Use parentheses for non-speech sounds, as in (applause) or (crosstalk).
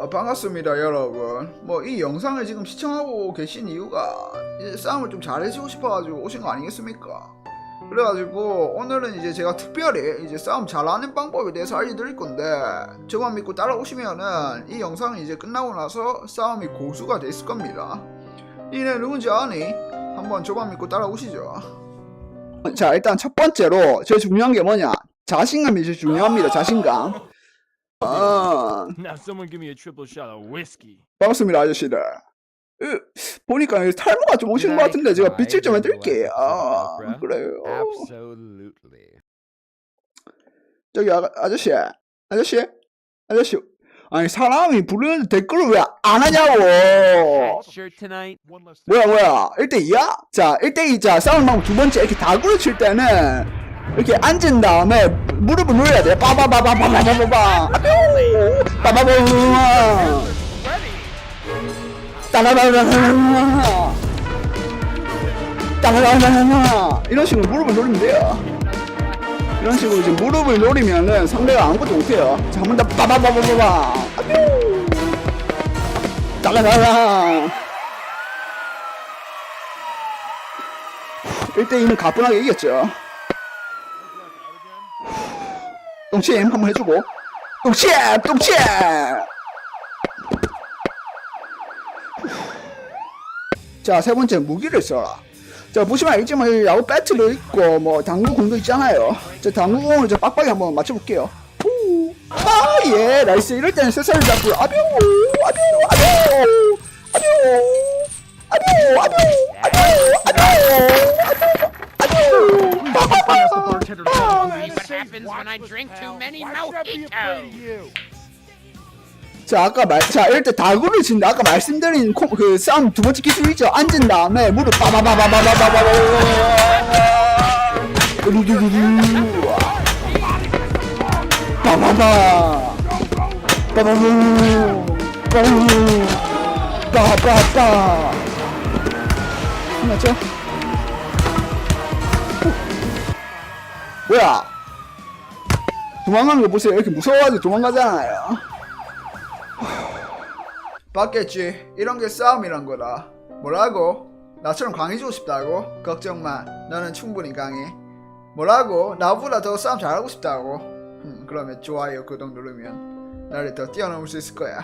아, 반갑습니다 여러분. 뭐 이 영상을 지금 시청하고 계신 이유가 이제 싸움을 좀 잘해주고 싶어가지고 오신 거 아니겠습니까? 그래가지고 오늘은 이제 제가 특별히 이제 싸움 잘하는 방법에 대해서 알려드릴 건데 저만 믿고 따라오시면은 이 영상이 이제 끝나고 나서 싸움이 고수가 됐을 겁니다. 이네 누군지 아니? 한번 저만 믿고 따라오시죠. 자 일단 첫 번째로 제일 중요한 게 뭐냐? 자신감이 제일 중요합니다 자신감 아. Now someone give me a triple shot of whiskey. 반갑습니다 아저씨들. 으, 보니까 여기 탈모가 좀 오신 것 같은데 제가 빛을 좀 해드릴게요. 아 그래요. Absolutely. 저기 아, 아저씨 아저씨 아저씨. 아니 사람이 부르는데 댓글을 왜 안 하냐고. Shirt tonight. 뭐야 뭐야. 1대2야? 자 1대2 자 싸움 방법 두 번째. 이렇게 다구를 칠 때는 이렇게 앉은 다음에 무릎을 눌러야 돼. 빠바바바바바바바. 빠바바바. 따라라라라라. 따라라라라라. 이런 식으로 무릎을 노리면 돼요. 이런 식으로 지금 무릎을 노리면은 상대가 아무것도 못해요. 자, 한번더 빠바바바바바. 따라라라. 1대2는 가뿐하게 이겼죠. 똥침 한번 해주고. 똥침 똥침 자세 번째 무기를 써라. 자 보시면 알겠지만 야구 배트도 있고 뭐 당구 공도 있잖아요. 자 당구 공을 이제 빡빡이 한번 맞춰볼게요. 아예 나이스. 이럴 때는 세살을 잡고 아뷰 아뷰 아뷰 아뷰 아뷰 아뷰 아뷰 아뷰 What happens when I drink too many mojitos? 자 아까 말, 자 이럴 때 다구를 친다 아까 말씀드린 코, 그 싸움 두 번째 기술이죠 앉은 다음에 무릎 빠바바바바바바바바 두두두두 빠바바 빠바부 빠바부 빠바바 맞죠? 뭐야? 도망가는 거 보세요. 이렇게 무서워가지고 도망가잖아요. (sighs) 봤겠지. 이런 게 싸움이란 거다. 뭐라고? 나처럼 강해지고 싶다고? 걱정 마 너는 충분히 강해. 뭐라고? 나보다 더 싸움 잘하고 싶다고? 음, 그러면 좋아요 구독 누르면. 나를 더 뛰어넘을 수 있을 거야